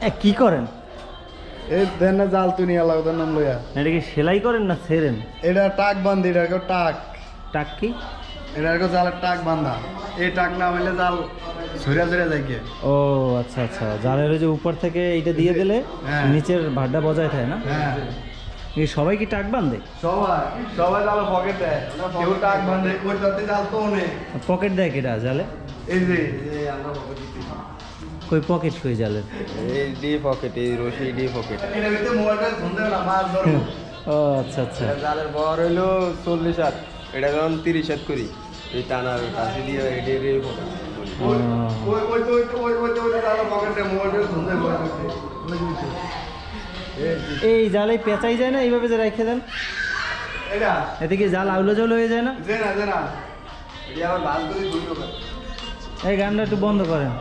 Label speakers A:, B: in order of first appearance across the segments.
A: এ, কি করেন?
B: এই দেন না জাল তুই নিয়ে আলাদা নাম লইয়া।
A: এটা কি সেলাই করেন না ছেড়েন?
B: এটা টাক বান্ধি এটা কেউ টাক।
A: টাক কি?
B: এটা কেউ জালের টাক বান্ধা। এই টাক না হইলে জাল সরিয়া সরিয়া যায় গিয়ে
A: ও আচ্ছা আচ্ছা। জালের ওই যে উপর থেকে এইটা দিয়ে দিলে
B: হ্যাঁ।
A: নিচের ভাড্ডা বজায় থাকে না?
B: হ্যাঁ।
A: এই সবাই কি টাক বান্ধে?
B: সবাই সবাই জাল পকেট দেয়। কেউ টাক বান্ধে ওই তাতে জাল তো নেই।
A: পকেট দেয় কেটা জালে?
B: এই যে আমরা পকেট দিচ্ছি
A: কই পকেট কই জালের?
C: এই ডি পকেট এই রশি ডি পকেট
B: এটা ভিতরে মোবাইলটা ধরতে না মাছ ধরবো
A: ও আচ্ছা আচ্ছা।
C: জালের বর হইল চল্লিশ হাত। এটা যখন তিরিশ হাত করি এই টানার কাছে দিয়ে এই পকেট
A: ও,
B: ওই ওই তো ওই ওই ওই ওই জাল পকেটে মোবাইলটা পারবে
A: এই জালে পেঁচাই যায় না এইভাবে যে রেখে দেন?
B: এটা?
A: এতে কি জাল আউলো জল হয়ে যায় না?
B: যে না যে না।
A: এই গানটা একটু বন্ধ করেন।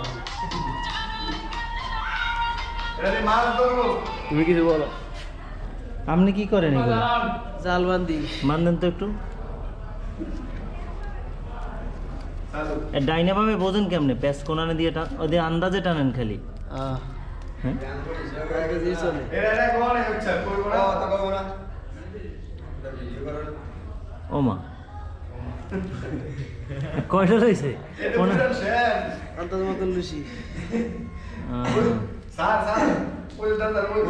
C: তুমি কিছু বলো।
A: আপনি কি করেন এগুলো?
D: জাল। বান্ধি
A: মান দেন তো একটু। এ ডাইনে ভাবে বোঝেন কেমনে? প্যাস কোনানে দিয়ে টান ওদের আন্দাজে টানেন খালি।
D: আহ,
A: হ্যাঁ? কয়টা রয়েছে
D: অন্তত মতন
A: আহ,
B: স্যার স্যার ওই দাদা ওই